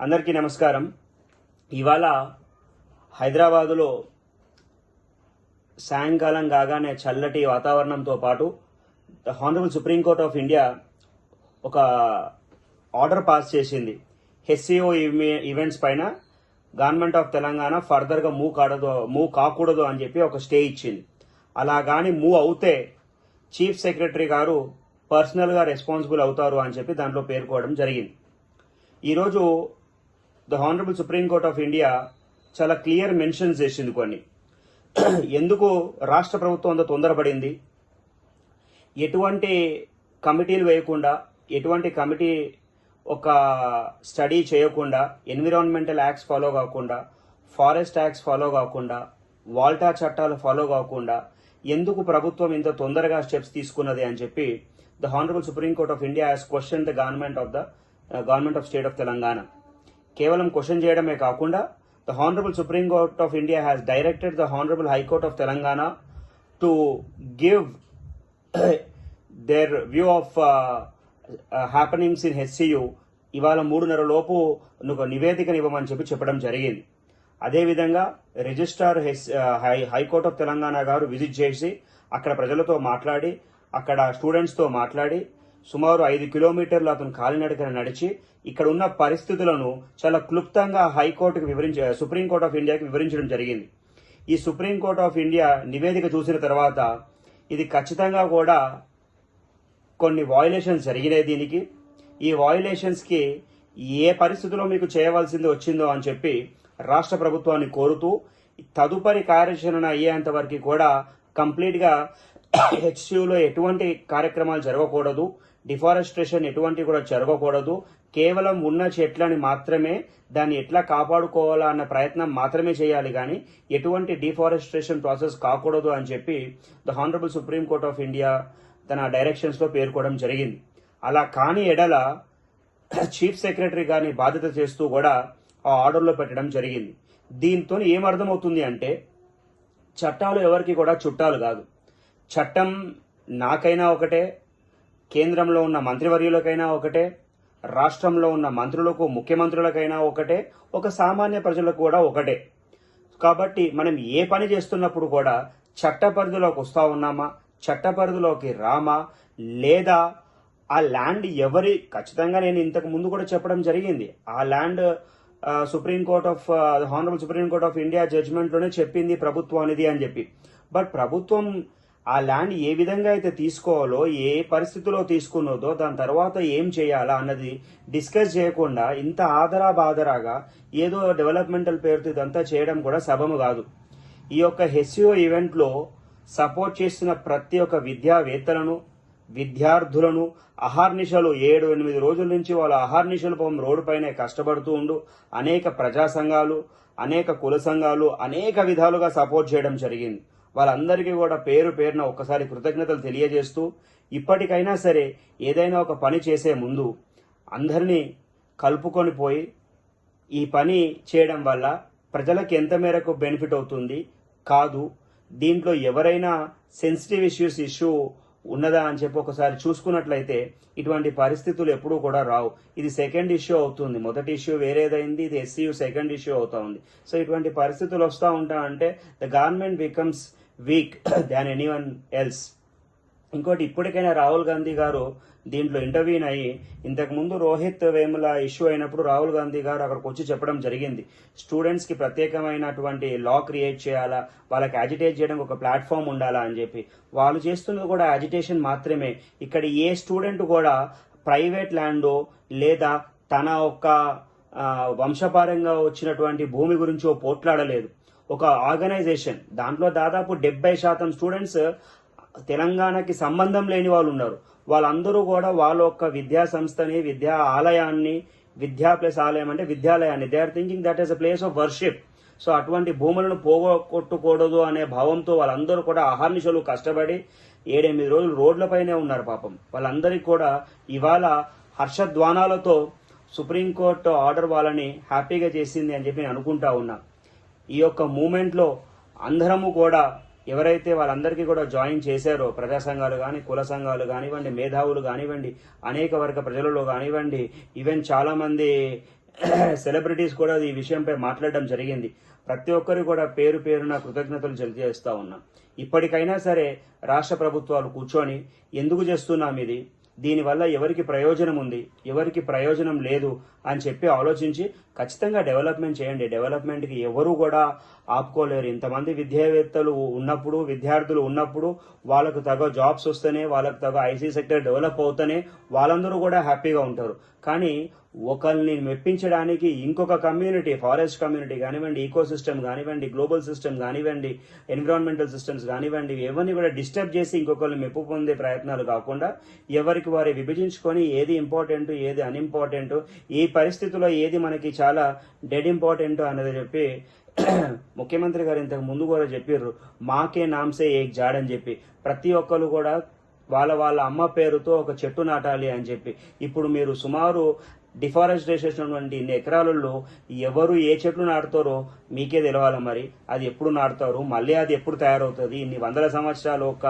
అందరికీ నమస్కారం. ఇవాళ హైదరాబాదులో సాయంకాలం కాగానే చల్లటి వాతావరణంతో పాటు the honourable supreme court of India ఒక ఆర్డర్ పాస్ చేసింది. హెచ్సిఓ ఈవెంట్స్ పైన గవర్నమెంట్ ఆఫ్ తెలంగాణ ఫర్దర్గా మూవ్ కాడదు మూవ్ కాకూడదు అని చెప్పి ఒక స్టే ఇచ్చింది. అలా కానీ మూవ్ అవుతే చీఫ్ సెక్రటరీ గారు పర్సనల్గా రెస్పాన్సిబుల్ అవుతారు అని చెప్పి దాంట్లో పేర్కోవడం జరిగింది. ఈరోజు the honourable supreme court of India చాలా క్లియర్ మెన్షన్స్ చేసింది కొన్ని. ఎందుకు రాష్ట్ర ప్రభుత్వం అంత తొందరపడింది? ఎటువంటి కమిటీలు వేయకుండా ఎటువంటి కమిటీ ఒక స్టడీ చేయకుండా ఎన్విరాన్మెంటల్ యాక్ట్స్ ఫాలో కాకుండా ఫారెస్ట్ యాక్ట్స్ ఫాలో కాకుండా వాల్టా చట్టాలు ఫాలో కాకుండా ఎందుకు ప్రభుత్వం ఇంత తొందరగా స్టెప్స్ తీసుకున్నది అని చెప్పి the honourable supreme court of India has question the government of the government of state of Telangana కేవలం క్వశ్చన్ చేయడమే కాకుండా the honourable supreme court of India has directed the honourable high court of Telangana to give their view of happenings in HCU ఇవాళ మూడున్నర లోపు నువ్వు నివేదికను ఇవ్వమని చెప్పి చెప్పడం జరిగింది. అదేవిధంగా registrar H high high court of Telangana గారు విజిట్ చేసి అక్కడ ప్రజలతో మాట్లాడి అక్కడ స్టూడెంట్స్తో మాట్లాడి సుమారు ఐదు కిలోమీటర్లు అతను కాలినడకన నడిచి ఇక్కడ ఉన్న పరిస్థితులను చాలా క్లుప్తంగా హైకోర్టుకు వివరించ సుప్రీంకోర్టు ఆఫ్ ఇండియాకి వివరించడం జరిగింది. ఈ సుప్రీంకోర్టు ఆఫ్ ఇండియా నివేదిక చూసిన తర్వాత ఇది ఖచ్చితంగా కూడా కొన్ని వాయులేషన్స్ జరిగినాయి దీనికి. ఈ వాయులేషన్స్కి ఏ పరిస్థితిలో మీకు చేయవలసింది వచ్చిందో అని చెప్పి రాష్ట్ర ప్రభుత్వాన్ని కోరుతూ తదుపరి కార్యాచరణ అయ్యేంత వరకు కూడా కంప్లీట్గా హెచ్సియులో ఎటువంటి కార్యక్రమాలు జరగకూడదు. డిఫారెస్ట్రేషన్ ఎటువంటి కూడా జరగకూడదు. కేవలం ఉన్న చెట్లని మాత్రమే దాన్ని ఎట్లా కాపాడుకోవాలా అన్న ప్రయత్నం మాత్రమే చేయాలి. కానీ ఎటువంటి డిఫారెస్ట్రేషన్ ప్రాసెస్ కాకూడదు అని చెప్పి the honourable supreme court of India తన డైరెక్షన్స్లో పేర్కోవడం జరిగింది. అలా కాని ఎడల చీఫ్ సెక్రటరీ గారిని బాధ్యత చేస్తూ కూడా ఆ ఆర్డర్లో పెట్టడం జరిగింది. దీంతో ఏమర్థమవుతుంది అంటే చట్టాలు ఎవరికి కూడా చుట్టాలు కాదు. చట్టం నాకైనా ఒకటే కేంద్రంలో ఉన్న మంత్రివర్యులకైనా ఒకటే రాష్ట్రంలో ఉన్న మంత్రులకు ముఖ్యమంత్రులకైనా ఒకటే ఒక సామాన్య ప్రజలకు కూడా ఒకటే. కాబట్టి మనం ఏ పని చేస్తున్నప్పుడు కూడా చట్ట పరిధిలోకి వస్తూ ఉన్నామా చట్ట పరిధిలోకి రామా లేదా ఆ ల్యాండ్ ఎవరి ఖచ్చితంగా నేను ఇంతకు ముందు కూడా చెప్పడం జరిగింది. ఆ land supreme court of honourable supreme court of India జడ్జ్మెంట్లోనే చెప్పింది ప్రభుత్వం అనేది అని చెప్పి. బట్ ప్రభుత్వం ఆ ల్యాండ్ ఏ విధంగా అయితే తీసుకోవాలో ఏ పరిస్థితిలో తీసుకున్నదో దాని తర్వాత ఏం చేయాలా అన్నది డిస్కస్ చేయకుండా ఇంత ఆదరా బాదరాగా ఏదో డెవలప్మెంటల్ పేరుతో ఇదంతా చేయడం కూడా సబము కాదు. ఈ యొక్క హెచ్సిఓ ఈవెంట్లో సపోర్ట్ చేస్తున్న ప్రతి ఒక్క విద్యావేత్తలను విద్యార్థులను అహార్నిశలు ఏడు ఎనిమిది రోజుల నుంచి వాళ్ళ అహార్నిశలు పాపం రోడ్డుపైనే కష్టపడుతూ ఉండు. అనేక ప్రజా సంఘాలు అనేక కుల సంఘాలు అనేక విధాలుగా సపోర్ట్ చేయడం జరిగింది. వాళ్ళందరికీ కూడా పేరు పేరున ఒక్కసారి కృతజ్ఞతలు తెలియజేస్తూ ఇప్పటికైనా సరే ఏదైనా ఒక పని చేసే ముందు అందరినీ కలుపుకొని పోయి ఈ పని చేయడం వల్ల ప్రజలకు ఎంత మేరకు బెనిఫిట్ అవుతుంది? కాదు. దీంట్లో ఎవరైనా సెన్సిటివ్ ఇష్యూస్ ఇష్యూ ఉన్నదా అని చెప్పి ఒకసారి చూసుకున్నట్లయితే ఇటువంటి పరిస్థితులు ఎప్పుడూ కూడా రావు. ఇది సెకండ్ ఇష్యూ అవుతుంది. మొదటి ఇష్యూ వేరేదైంది ఇది ఎస్సీయూ సెకండ్ ఇష్యూ అవుతా ఉంది. సో ఇటువంటి పరిస్థితులు వస్తూ ఉంటా అంటే the government becomes weak than anyone else ఇంకోటి ఇప్పటికైనా రాహుల్ గాంధీ గారు దీంట్లో ఇంటర్వ్యూన్ అయ్యి ఇంతకుముందు రోహిత్ వేముల ఇష్యూ అయినప్పుడు రాహుల్ గాంధీ గారు అక్కడికి వచ్చి చెప్పడం జరిగింది. స్టూడెంట్స్కి ప్రత్యేకమైనటువంటి లా క్రియేట్ చేయాలా? వాళ్ళకి అజిటేట్ చేయడానికి ఒక ప్లాట్ఫామ్ ఉండాలా అని చెప్పి. వాళ్ళు చేస్తున్నది కూడా అజిటేషన్ మాత్రమే. ఇక్కడ ఏ స్టూడెంట్ కూడా ప్రైవేట్ ల్యాండో లేదా తన ఒక వంశపారంగా వచ్చినటువంటి భూమి గురించి ఓ పోట్లాడలేదు. ఒక ఆర్గనైజేషన్. దాంట్లో దాదాపు డెబ్బై శాతం స్టూడెంట్స్ తెలంగాణకి సంబంధం లేని వాళ్ళు ఉన్నారు. వాళ్ళందరూ కూడా వాళ్ళ యొక్క విద్యా సంస్థని విద్యా ఆలయాన్ని విద్యా ప్లస్ ఆలయం అంటే విద్యాలయాన్ని. They are thinking that is a place of worship so అటువంటి భూములను పోగొట్టుకూడదు అనే భావంతో వాళ్ళందరూ కూడా అహర్నిశలు కష్టపడి ఏడెనిమిది రోజులు రోడ్లపైనే ఉన్నారు పాపం. వాళ్ళందరికీ కూడా ఇవాళ హర్షద్వానాలతో సుప్రీంకోర్టు ఆర్డర్ వాళ్ళని హ్యాపీగా చేసింది అని చెప్పి నేను అనుకుంటా ఉన్నా. ఈ యొక్క మూమెంట్లో అందరము కూడా ఎవరైతే వాళ్ళందరికీ కూడా జాయిన్ చేశారో ప్రజా సంఘాలు కానీ కుల సంఘాలు కానివ్వండి మేధావులు కానివ్వండి అనేక వర్గ ప్రజలలో కానివ్వండి ఈవెన్ చాలామంది సెలబ్రిటీస్ కూడా ఈ విషయంపై మాట్లాడడం జరిగింది. ప్రతి ఒక్కరు కూడా పేరు పేరున కృతజ్ఞతలు తెలియజేస్తూ ఉన్నాం. ఇప్పటికైనా సరే రాష్ట్ర ప్రభుత్వాలు కూర్చొని ఎందుకు చేస్తున్నాం ఇది? దీనివల్ల ఎవరికి ప్రయోజనం ఉంది ఎవరికి ప్రయోజనం లేదు అని చెప్పి ఆలోచించి ఖచ్చితంగా డెవలప్మెంట్ చేయండి. డెవలప్మెంట్కి ఎవరు కూడా ఆపుకోలేరు. ఇంతమంది విద్యావేత్తలు ఉన్నప్పుడు విద్యార్థులు ఉన్నప్పుడు వాళ్ళకు తగ జాబ్స్ వస్తేనే వాళ్ళకు తగ ఐసీ సెక్టర్ డెవలప్ అవుతూనే వాళ్ళందరూ కూడా హ్యాపీగా ఉంటారు. కానీ ఒకరిని మెప్పించడానికి ఇంకొక కమ్యూనిటీ ఫారెస్ట్ కమ్యూనిటీ కానివ్వండి ఈకో సిస్టమ్ కానివ్వండి గ్లోబల్ సిస్టమ్ కానివ్వండి ఎన్విరాన్మెంటల్ సిస్టమ్స్ కానివ్వండి ఎవరిని కూడా డిస్టర్బ్ చేసి ఇంకొకరిని మెప్పు పొందే ప్రయత్నాలు కాకుండా ఎవరికి వారి విభజించుకొని ఏది ఇంపార్టెంట్ ఏది అన్ఇంపార్టెంట్ ఈ పరిస్థితిలో ఏది మనకి చాలా డెడ్ ఇంపార్టెంట్ అనేది చెప్పి ముఖ్యమంత్రి గారు ఇంతకు ముందు కూడా చెప్పారు మాకే నామ్సే ఏక్ జాడ్ అని చెప్పి. ప్రతి ఒక్కరు కూడా వాళ్ళ వాళ్ళ అమ్మ పేరుతో ఒక చెట్టు నాటాలి అని చెప్పి. ఇప్పుడు మీరు సుమారు డిఫారెస్టేషన్ వంటి ఇన్ని ఎకరాలలో ఎవరు ఏ చెట్లు నాటుతారో మీకే తెలవాలి మరి. అది ఎప్పుడు నాటుతారు? మళ్ళీ అది ఎప్పుడు తయారవుతుంది? ఇన్ని వందల సంవత్సరాలు ఒక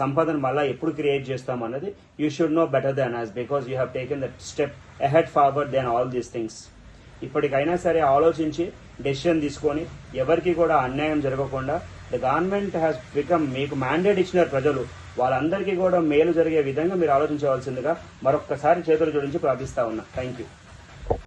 సంపదను మళ్ళీ ఎప్పుడు క్రియేట్ చేస్తాం అన్నది you should know better than as because you have taken that step ahead forward then all these things ఇప్పటికైనా సరే ఆలోచించి డెసిషన్ తీసుకొని ఎవరికి కూడా అన్యాయం జరగకుండా ద గవర్నమెంట్ హ్యాస్ బికమ్ మీకు మ్యాండేట్ ఇచ్చినారు ప్రజలు వాళ్ళందరికీ కూడా మేలు జరిగే విధంగా మీరు ఆలోచించవలసిందిగా మరొక్కసారి చేతులు జోడించి ప్రార్థిస్తా ఉన్నా. Thank you